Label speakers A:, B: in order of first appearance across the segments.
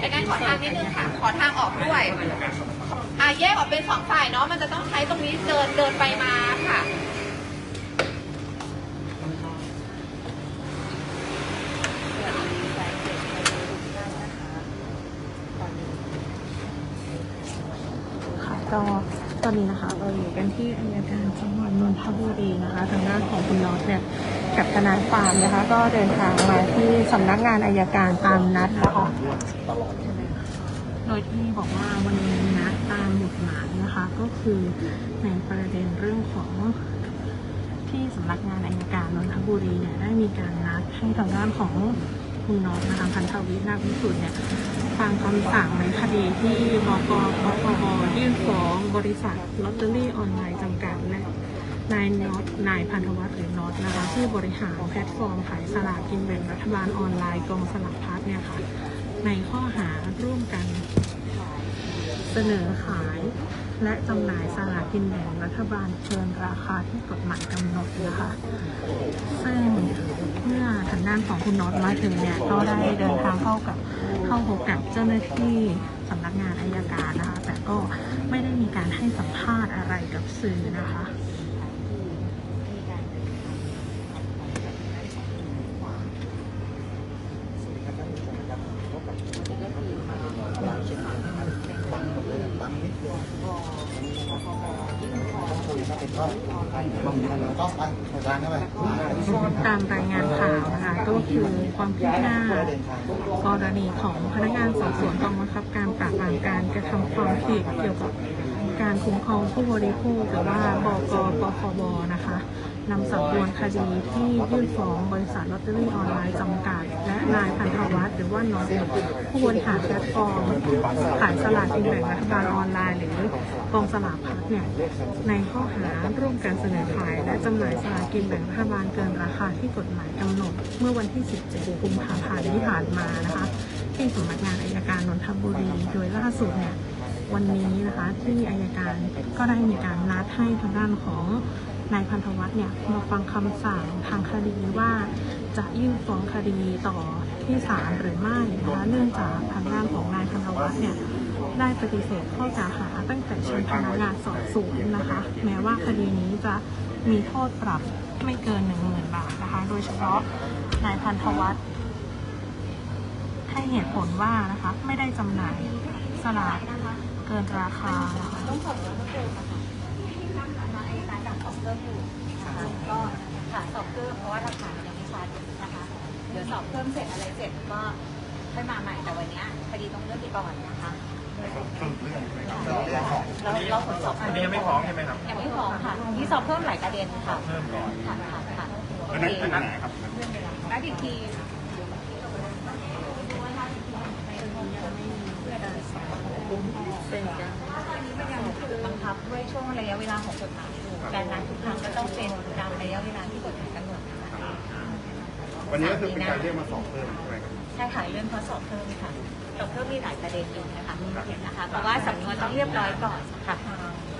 A: ในกา
B: รขอทางนิดนึงค่ะ ขอทางออกด้วย อ่าแยกออกเป็นสองฝ่ายเนาะ มันจะต้องใช้ตรงนี้เดินเดินไปมาค่ะ
C: ก็ตอนนี้นะคะ กันที่อัยการจังหวัดนนทบุรีนะคะทางด้านของคุณน็อตเนี่ยกับทนายความนะคะ ก็เดินทางมาที่สำนักงานอายการตามนัดนะคะโดยที่บอกว่าวันนี้นัดตามหมุดหมายนะคะ ก็คือในประเด็นเรื่องของที่สำนักงานอายการนนทบุรีเนี่ยได้มีการนัดให้ทางด้านของ คุณน็อตนะคะพันธวิทย์นาควิสุทธิ์เนี่ยฟังคำสั่งในคดีที่บกปปบยื่นฟ้องบริษัทลอตเตอรี่ออนไลน์จำกัดและนายน็อตนายพันธวัฒน์หรือน็อตนะคะผู้บริหารแพลตฟอร์มขายสลากกินแบ่งรัฐบาลออนไลน์กองสลากพัดเนี่ยค่ะในข้อหาร่วมกันเสนอขายและจำหน่ายสลากกินแบ่งรัฐบาลเกินราคาที่กฎหมายกำหนดนะคะซึ่ง มื่อทางด้านของคุณน็อตมาถึงเนี่ยก็ได้เดินทางเข้ากับเข้าพบกับเจ้าหน้าที่สำนักงานอายการนะคะ แต่ก็ไม่ได้มีการให้สัมภาษณ์อะไรกับสื่อนะคะ ตามรายงานข่าวนะคะก็คือความคืบหน้ากรณีของพนักงานสอบสวนกองบังคับการปราบปรามการกระทำความผิดเกี่ยวกับการคุ้มครองผู้บริโภคหรือว่าบกปคบนะคะ นำสำนวนคดีที่ยื่นฟ้องบริษัทลอตเตอรี่ออนไลน์จำกัด และนายพันธวัฒน์หรือว่าน้องผู้บริหารแพลตฟอร์มขายสลากกินแบ่งรัฐบาลออนไลน์หรือกองสลากพัดเนี่ยในข้อหาร่วมกันเสนอขาย และจำหน่ายสลากกินแบ่งรัฐบาลเกินราคาที่กฎหมายกำหนด เมื่อวันที่ 17 กุมภาพันธ์ที่ผ่านมานะคะที่สำนักงานอายการนนทบุรีโดยล่าสุดเนี่ยวันนี้นะคะที่อายการก็ได้มีการนัดให้ทางด้านของ นายพันธวัฒน์เนี่ยมาฟังคำสั่งทางคดีว่าจะยื่นฟ้องคดีต่อที่ศาลหรือไม่นะคะเนื่องจากทางด้านของนายพันธวัฒน์เนี่ยได้ปฏิเสธข้อกล่าวหาตั้งแต่ชั้นพนักงานสอบสวนนะคะ แม้ว่าคดีนี้จะมีโทษปรับไม่เกิน 1 0,000 บาทนะคะ โดยเฉพาะนายพันธวัฒน์ให้เหตุผลว่านะคะไม่ได้จำหน่ายสลากเกินราคานะคะ
B: เพิ่มอยู่นะคะก็ค่ะสอบเพิ่มเพราะว่าหลักฐานมันยังไม่ชัดนะคะ เดี๋ยวสอบเพิ่มเสร็จอะไรเสร็จก็ค่อยมาใหม่แต่วันเนี้ยคดีต้องเลื่อนไปก่อนนะคะเราเราผลสอบ
A: อันนี้ยังไม่ฟ้องใช่ไหมครับ
B: ยังไม่ฟ้องค่ะมีสอบเพิ่มหลายประเด็นค่ะ
A: เพิ่มก่อน
B: ค่ะค่ะค่ะโอ
A: อัน
B: เค
A: นั้นอันนั้นไหนครับ
B: นัดอีกที
C: เป็นการ
B: บังคับด้วยช่วงระยะเวลาของกฎหมายอยู่ การนัดทุกครั้งก็ต้องเป็นตามระยะเวลาที่กฎหมายกำหนดนะคะ
A: วันนี้ก็คือเป็นการเรียกมาสอบเพิ่มใช่ไหมครับ
B: ใช่ค่ะเรื่องข้อสอบเพิ่มค่ะสอบเพิ่มมีหลายประเด็นอยู่นะคะนะคะเพราะว่าสำนวนต้องเรียบร้อยก่อนค่ะ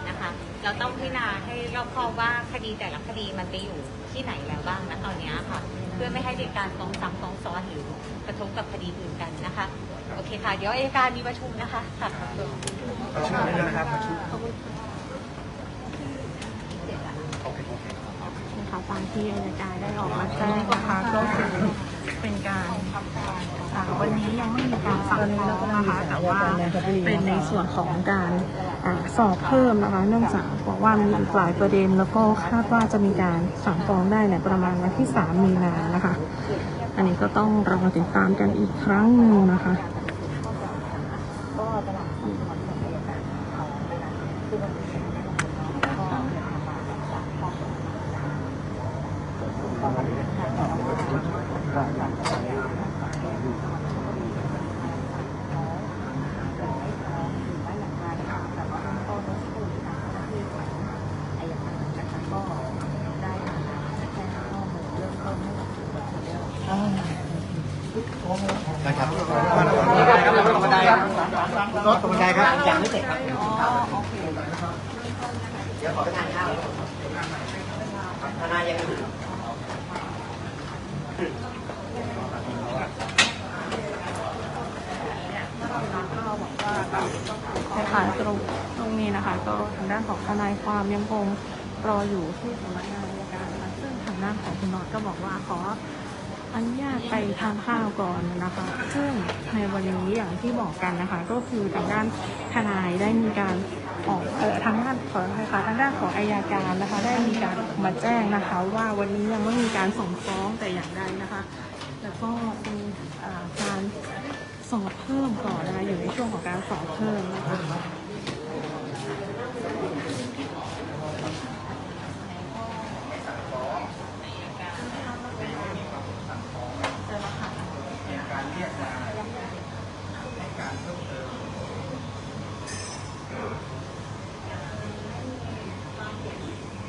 B: นะคะ เราต้องพิจารณาให้รอบคอบว่าคดีแต่ละคดีมันไปอยู่ที่ไหนแล้วบ้างนะตอนเนี้ยค่ะ เพื่อไม่ให้เป็นการฟ้องซ้ำฟ้องซ้อนหรือกระทบกับคดีอื่นกันนะคะ โอเคค่ะ เดี๋ยวอัยการมีประชุมนะคะค่ะขอบคุณ
A: ประชุมได้เลยนะครับประชุม
C: นะคะ ตามที่อายการได้ออกมาแจ้งนะคะก็คือเป็นการวันนี้ยังไม่มีการสั่งฟ้องนะคะแต่ว่าเป็นในส่วนของการอสอบเพิ่มนะคะ เนื่องจากบอกว่ามีอีกหลายประเด็น แล้วก็คาดว่าจะมีการสั่งฟ้องได้ในประมาณวันที่ 3 มีนานะคะ อันนี้ก็ต้องรอติดตามกันอีกครั้งหนึ่งนะคะ
B: ก็ตลาดที่ขอนแก่นอายการของคือวันนี้ก็เดินทางมาจากข้อมูลก็มาดูทางแต่ว่า
A: นะครับรงบันไดครับตรงบันไดครับรถตรงบันไดครับยังไม่เสร็จครับเดี๋ยวขอไปทานข้าวทนายยังอยู่
C: นะคะตรงตรงนี้นะคะ ก็ทางด้านของทนายความยังคงรออยู่ที่สำนักงานอัยการนะคะซึ่งทางด้านของคุณน็อตก็บอกว่าขอ อนุญาตไปทานข้าวก่อนนะคะ ซึ่งในวันนี้อย่างที่บอกกันนะคะ ก็คือทางด้านทนายได้มีการออกเอ่อทางด้านขออภัยค่ะทางด้านของอายการนะคะ ได้มีการออกมาแจ้งนะคะ ว่าวันนี้ยังไม่มีการส่งฟ้องแต่อย่างใดนะคะ แล้วก็มีอ่าการสอบเพิ่มก่อนนะคะอยู่ในช่วงของการสอบเพิ่มนะคะ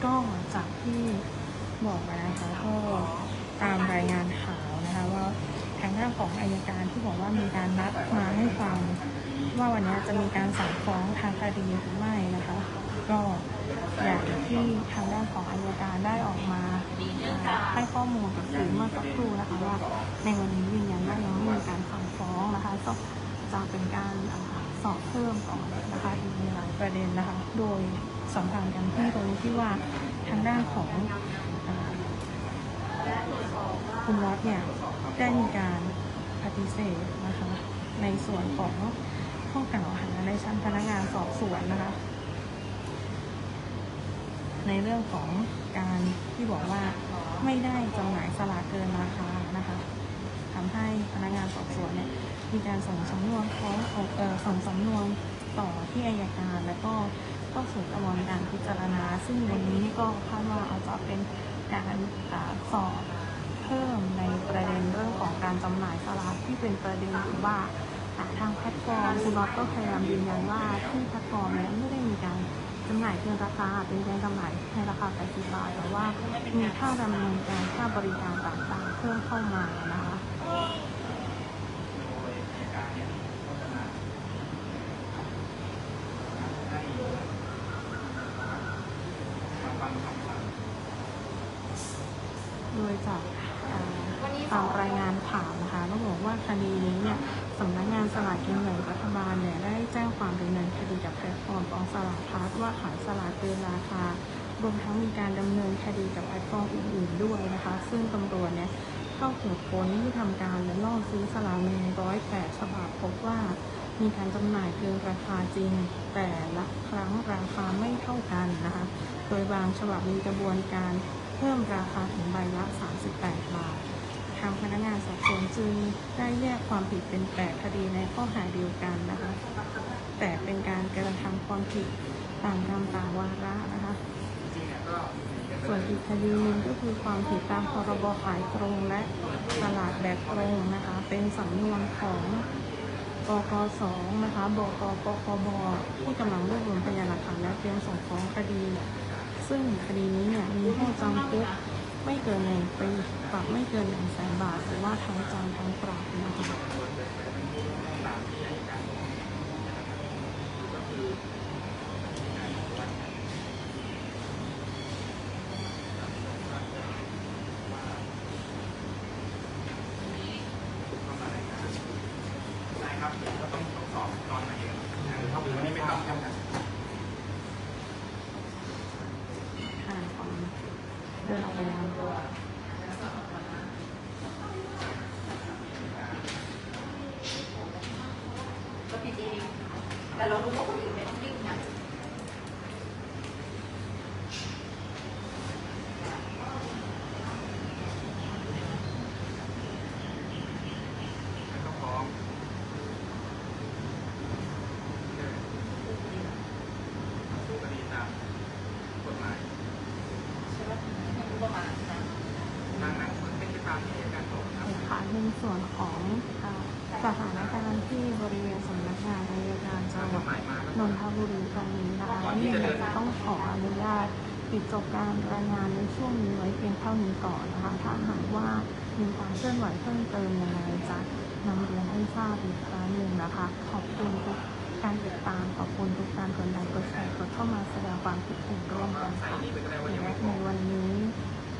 C: ก็จาก ที่บอกไปนะคะก็ตามรายงานข่าวนะคะว่าทางด้านของอายการที่บอกว่ามีการนัดมาให้ฟังว่าวันนี้จะมีการสั่งฟ้องทางคดีหรือไม่นะคะ ก็อย่างที่ทางด้านของอายการได้ออกมาให้ข้อมูลกับสื่อเมื่อสักครู่นะคะว่าในวันนี้ยืนยันว่ายังไม่มีการสั่งฟ้องนะคะก็จะเป็นการสอบเพิ่มก่อนนะคะอีหลายประเด็นนะคะ โดยสัมพันธ์กันที่ตรงที่ว่า ทางด้านของคุณวัดเนี่ยได้มีการปฏิเสธนะคะในส่วนของข้อกล่าวหาในชั้นพนักงานสอบสวนนะคะ ในเรื่องของการที่บอกว่าไม่ได้จำหน่ายสลากเกินราคานะคะทำให้พนักงานสอบสวนเนี่ยมีการส่งสำนวนฟ้องเอ่อส่งสำนวนต่อที่อายการ แล้วก็ เข้าสู่กระบวนการพิจารณา ซึ่งวันนี้ก็คาดว่าอาจจะเป็นการสอบเพิ่มในประเด็นเรื่องของการจำหน่ายสลากที่เป็นประเด็นคือว่าทางแพลตฟอร์มคุณน็อตก็พยายามยืนยันว่าที่แพลตฟอร์มเนี่ยไม่ได้มีการจำหน่ายเกินราคาเป็นการจำหน่ายในราคา80บาทแต่ว่ามีค่าดำเนินการค่าบริการต่างๆเพิ่มเข้ามานะคะ ยจากอ่าตามรายงานข่าวนะคะก็บอกว่าคดีนี้เนี่ยสำนักงานสลากกินแบ่งรัฐบาลเนี่ยได้แจ้งความดำเนินคดีกับแพลตฟอร์มกองสลากพลัสว่าขายสลากเกินราคารวมทั้งมีการดำเนินคดีกับแพลตฟอร์มอื่นๆด้วยนะคะ ซึ่งตำรวจเนี่ยเข้าตรวจค้นที่ทำการและล่อซื้อสลากหนึ่งร้อยแปดฉบับพบว่ามีการจำหน่ายเกินราคาจริง แต่ละครั้งราคาไม่เท่ากันนะคะ โดยบางฉบับมีกระบวนการเพิ่มราคาถึงใบละ 38 บาท ทางพนักงานสอบสวนจึงได้แยกความผิดเป็น 8 คดีในข้อหาเดียวกันนะคะ แต่เป็นการกระทำความผิดต่างกรรมต่างวาระนะคะ ส่วนอีกคดีหนึ่งก็คือความผิดตามพรบขายตรงและตลาดแบบตรงนะคะ เป็นสำนวนของกกสนะคะบกปคบที่กำลังรวบรวมพยานหลักฐานและเตรียมส่งฟ้องคดี ซึ่งคดีนี้เนี่ยมีโทษจำคุกไม่เกินหนึ่งปีปรับไม่เกินหนึ่งแสนบาท หรือว่าทั้งจำทั้งปรับนะคะ ดินออกไปแล้ว
B: ก็ผิดเองแต่เรารู้ว่าคนอื่นไม่ต้องยุ่งนะ
A: ไม่ต้องฟ้องสู้คดีตามกฎหมาย
B: ใช่ไหมไม่รู้ประมาณนั้นนะ
A: ทางนั้นเป็นไปตามที่อัยการบอกครับ
C: ค่ะในส่วนของอ่าสถานการณ์ที่บริเวณสำนักงานอายการจังหวัด นนทบุรีตอนนี้นะคะนี่เราจะต้องขออนุญาตปิดจบการรายงานในช่วงนี้ไว้เพียงเท่านี้ก่อนนะคะ ถ้าหากว่ามีความเคลื่อนไหวเพิ่มเติมยังไงจะนำเรียนให้ทราบอีกครั้งหนึ่งนะคะ ขอบคุณทุกการติดตามขอบคุณทุกการกดไลค์กดแชร์กดเข้ามาแสดงความคิดเห็นร่วมกันค่ะและในวันนี้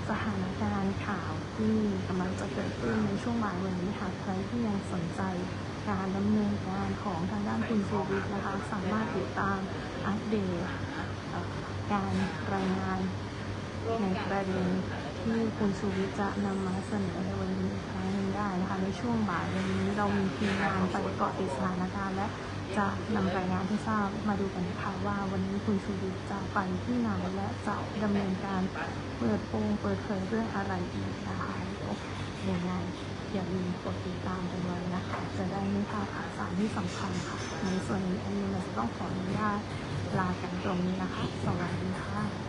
C: สถานการณ์ข่าวที่กำลังจะเกิดขึ้นในช่วงบ่ายวันนี้หากใครที่ยังสนใจ การดำเนินการของทางด้านคุณชูวิทย์นะคะสามารถติดตามอัปเดตการรายงานในประเด็นที่คุณชูวิทย์จะนำมาเสนอในวันนี้อีกครั้งหนึงได้นะคะในช่วงบ่ายวันนี้เรามีทีมงานไปเกาะติดสถานการณ์และจะนำรายงานให้ทราบมาดูกันค่ะว่าวันนี้คุณชูวิทย์จะไปที่ไหนและจะดำเนินการเปิดโปงเปิดเผยเรื่องอะไรอีกนะคะยังไง อย่าลืมกดติดตามกันไว้นะคะ จะได้ไม่พลาดข่าวสารที่สำคัญค่ะ ในส่วนนี้แอนนี่จะต้องขออนุญาตลากันตรงนี้นะคะ สวัสดีค่ะ